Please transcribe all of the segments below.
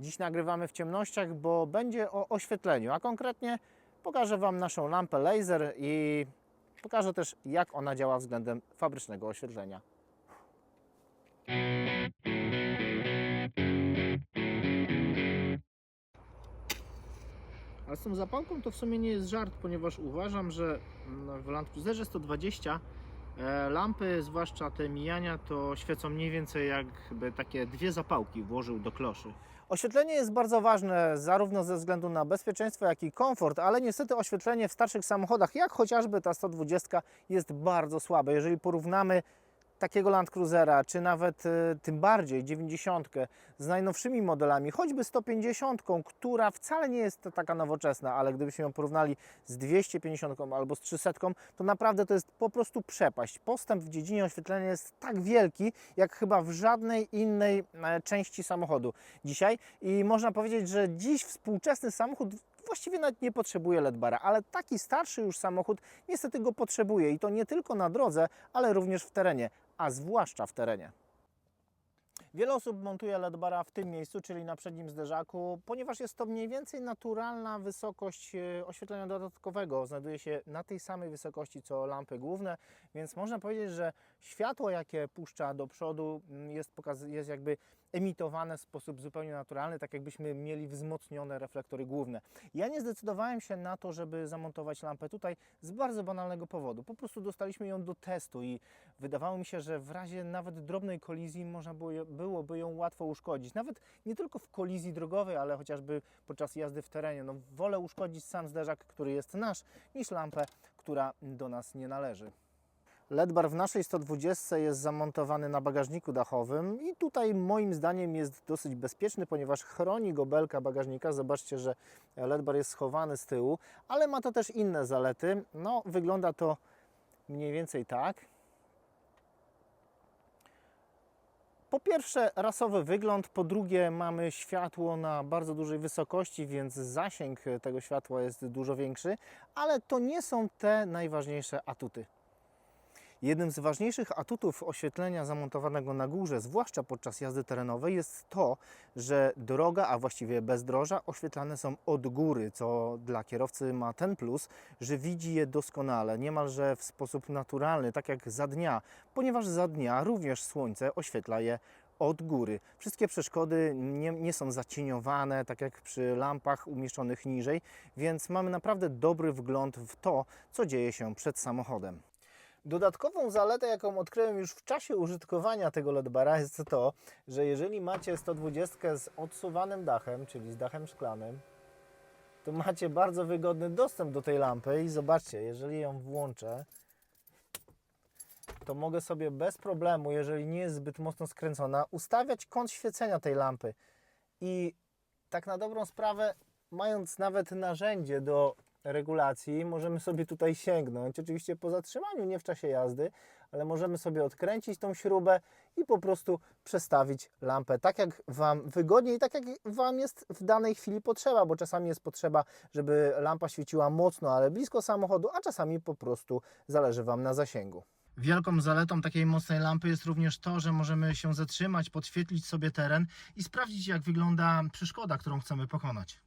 Dziś nagrywamy w ciemnościach, bo będzie o oświetleniu, a konkretnie pokażę Wam naszą lampę laser i pokażę też jak ona działa względem fabrycznego oświetlenia. Ale z tą zapałką to w sumie nie jest żart, ponieważ uważam, że mm, w Land Cruiserze 120 e, lampy, zwłaszcza te mijania, to świecą mniej więcej jakby takie dwie zapałki włożył do kloszy. Oświetlenie jest bardzo ważne zarówno ze względu na bezpieczeństwo, jak i komfort, ale niestety oświetlenie w starszych samochodach, jak chociażby ta 120 jest bardzo słabe. Jeżeli porównamy takiego Land Cruisera, czy nawet e, tym bardziej 90 z najnowszymi modelami, choćby 150, która wcale nie jest taka nowoczesna, ale gdybyśmy ją porównali z 250 albo z 300, to naprawdę to jest po prostu przepaść. Postęp w dziedzinie oświetlenia jest tak wielki, jak chyba w żadnej innej e, części samochodu dzisiaj i można powiedzieć, że dziś współczesny samochód właściwie nawet nie potrzebuje LED-bara, ale taki starszy już samochód niestety go potrzebuje i to nie tylko na drodze, ale również w terenie, a zwłaszcza w terenie. Wiele osób montuje LED-bara w tym miejscu, czyli na przednim zderzaku, ponieważ jest to mniej więcej naturalna wysokość e, oświetlenia dodatkowego. Znajduje się na tej samej wysokości co lampy główne, więc można powiedzieć, że światło, jakie puszcza do przodu, mm, jest, jest jakby emitowane w sposób zupełnie naturalny, tak jakbyśmy mieli wzmocnione reflektory główne. Ja nie zdecydowałem się na to, żeby zamontować lampę tutaj z bardzo banalnego powodu. Po prostu dostaliśmy ją do testu i wydawało mi się, że w razie nawet drobnej kolizji można było, byłoby ją łatwo uszkodzić. Nawet nie tylko w kolizji drogowej, ale chociażby podczas jazdy w terenie. No, wolę uszkodzić sam zderzak, który jest nasz, niż lampę, która do nas nie należy. LED-bar w naszej 120 jest zamontowany na bagażniku dachowym i tutaj moim zdaniem jest dosyć bezpieczny, ponieważ chroni go belka bagażnika. Zobaczcie, że LED-bar jest schowany z tyłu, ale ma to też inne zalety. No, wygląda to mniej więcej tak. Po pierwsze rasowy wygląd, po drugie mamy światło na bardzo dużej wysokości, więc zasięg tego światła jest dużo większy, ale to nie są te najważniejsze atuty. Jednym z ważniejszych atutów oświetlenia zamontowanego na górze, zwłaszcza podczas jazdy terenowej, jest to, że droga, a właściwie bezdroża, oświetlane są od góry, co dla kierowcy ma ten plus, że widzi je doskonale, niemalże w sposób naturalny, tak jak za dnia, ponieważ za dnia również słońce oświetla je od góry. Wszystkie przeszkody nie, nie są zacieniowane, tak jak przy lampach umieszczonych niżej, więc mamy naprawdę dobry wgląd w to, co dzieje się przed samochodem. Dodatkową zaletę, jaką odkryłem już w czasie użytkowania tego LED-bara jest to, że jeżeli macie 120 z odsuwanym dachem, czyli z dachem szklanym, to macie bardzo wygodny dostęp do tej lampy i zobaczcie, jeżeli ją włączę, to mogę sobie bez problemu, jeżeli nie jest zbyt mocno skręcona, ustawiać kąt świecenia tej lampy. I tak na dobrą sprawę, mając nawet narzędzie do regulacji, możemy sobie tutaj sięgnąć, oczywiście po zatrzymaniu, nie w czasie jazdy, ale możemy sobie odkręcić tą śrubę i po prostu przestawić lampę tak, jak Wam wygodnie i tak, jak Wam jest w danej chwili potrzeba, bo czasami jest potrzeba, żeby lampa świeciła mocno, ale blisko samochodu, a czasami po prostu zależy Wam na zasięgu. Wielką zaletą takiej mocnej lampy jest również to, że możemy się zatrzymać, podświetlić sobie teren i sprawdzić, jak wygląda przeszkoda, którą chcemy pokonać.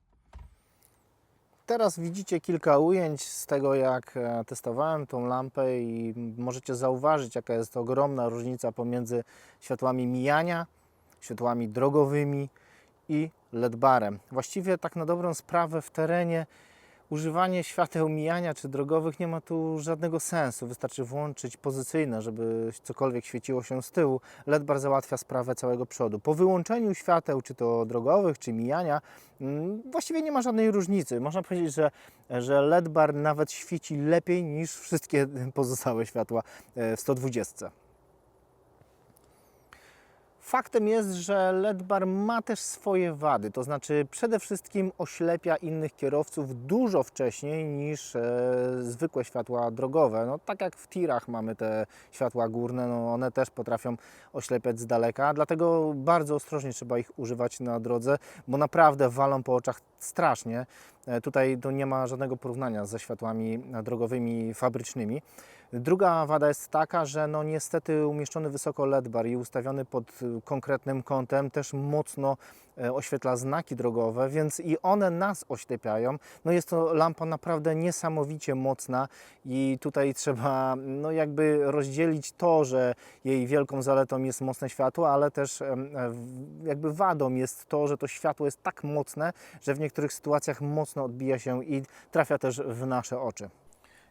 Teraz widzicie kilka ujęć z tego, jak e, testowałem tą lampę i możecie zauważyć, jaka jest ogromna różnica pomiędzy światłami mijania, światłami drogowymi i LED-barem. Właściwie tak na dobrą sprawę w terenie używanie świateł mijania czy drogowych nie ma tu żadnego sensu. Wystarczy włączyć pozycyjne, żeby cokolwiek świeciło się z tyłu. LED-bar załatwia sprawę całego przodu. Po wyłączeniu świateł, czy to drogowych, czy mijania, mm, właściwie nie ma żadnej różnicy. Można powiedzieć, że, że LED-bar nawet świeci lepiej niż wszystkie pozostałe światła e, w 120. Faktem jest, że LED-bar ma też swoje wady, to znaczy przede wszystkim oślepia innych kierowców dużo wcześniej niż e, zwykłe światła drogowe. No, tak jak w tirach mamy te światła górne, no, one też potrafią oślepiać z daleka, dlatego bardzo ostrożnie trzeba ich używać na drodze, bo naprawdę walą po oczach strasznie. E, Tutaj to nie ma żadnego porównania ze światłami e, drogowymi fabrycznymi. Druga wada jest taka, że no niestety umieszczony wysoko LED bar i ustawiony pod y, konkretnym kątem też mocno e, oświetla znaki drogowe, więc i one nas oślepiają. No jest to lampa naprawdę niesamowicie mocna i tutaj trzeba no jakby rozdzielić to, że jej wielką zaletą jest mocne światło, ale też e, jakby wadą jest to, że to światło jest tak mocne, że w niektórych sytuacjach mocno odbija się i trafia też w nasze oczy.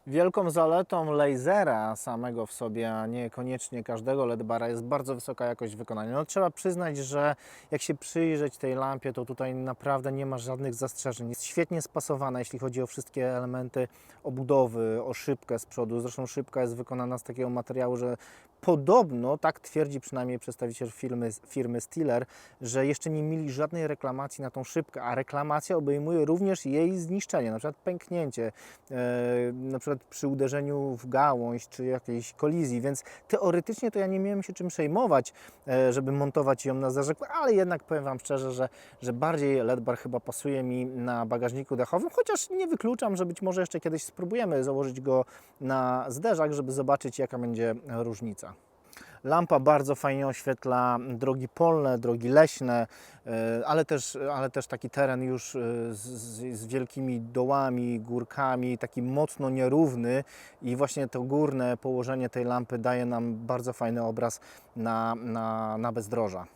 Wielką zaletą lasera samego w sobie, a niekoniecznie każdego LED-bara jest bardzo wysoka jakość wykonania. No, trzeba przyznać, że jak się przyjrzeć tej lampie, to tutaj naprawdę nie ma żadnych zastrzeżeń. Jest świetnie spasowana, jeśli chodzi o wszystkie elementy obudowy, o szybkę z przodu. Zresztą szybka jest wykonana z takiego materiału, że podobno, tak twierdzi przynajmniej przedstawiciel firmy, firmy Stiller, że jeszcze nie mieli żadnej reklamacji na tą szybkę, a reklamacja obejmuje również jej zniszczenie, na przykład pęknięcie, e, na przykład przy uderzeniu w gałąź czy jakiejś kolizji, więc teoretycznie to ja nie miałem się czym przejmować, e, żeby montować ją na zderzak, ale jednak powiem Wam szczerze, że, że bardziej LED bar chyba pasuje mi na bagażniku dachowym, chociaż nie wykluczam, że być może jeszcze kiedyś spróbujemy założyć go na zderzak, żeby zobaczyć jaka będzie różnica. Lampa bardzo fajnie oświetla drogi polne, drogi leśne, e, ale też, ale też taki teren już e, z, z, wielkimi dołami, górkami, taki mocno nierówny i właśnie to górne położenie tej lampy daje nam bardzo fajny obraz na, na, na bezdroża.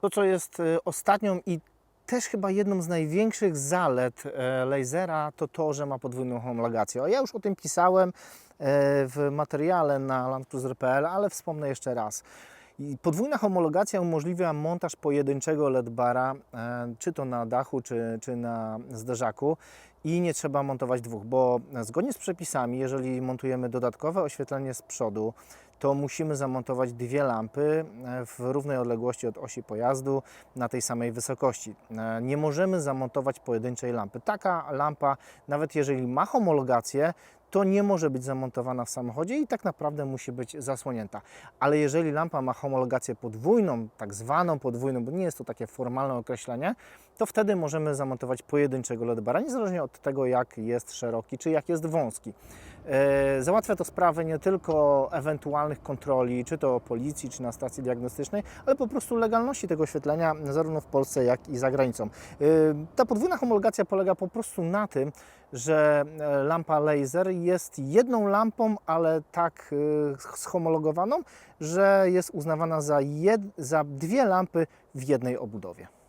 To, co jest e, ostatnią i też chyba jedną z największych zalet lasera, to to, że ma podwójną homologację. A ja już o tym pisałem w materiale na landcruiser.pl, ale wspomnę jeszcze raz. Podwójna homologacja umożliwia montaż pojedynczego LED-bara, e, czy to na dachu, czy, czy na zderzaku i nie trzeba montować dwóch, bo zgodnie z przepisami, jeżeli montujemy dodatkowe oświetlenie z przodu, to musimy zamontować dwie lampy e, w równej odległości od osi pojazdu na tej samej wysokości. E, Nie możemy zamontować pojedynczej lampy. Taka lampa, nawet jeżeli ma homologację, to nie może być zamontowana w samochodzie i tak naprawdę musi być zasłonięta. Ale jeżeli lampa ma homologację podwójną, tak zwaną podwójną, bo nie jest to takie formalne określenie, to wtedy możemy zamontować pojedynczego LED-bara, niezależnie od tego, jak jest szeroki czy jak jest wąski. E, Załatwia to sprawę nie tylko ewentualnych kontroli, czy to policji, czy na stacji diagnostycznej, ale po prostu legalności tego oświetlenia zarówno w Polsce, jak i za granicą. E, Ta podwójna homologacja polega po prostu na tym, że e, lampa laser jest jedną lampą, ale tak schomologowaną, że jest uznawana za, za dwie lampy w jednej obudowie.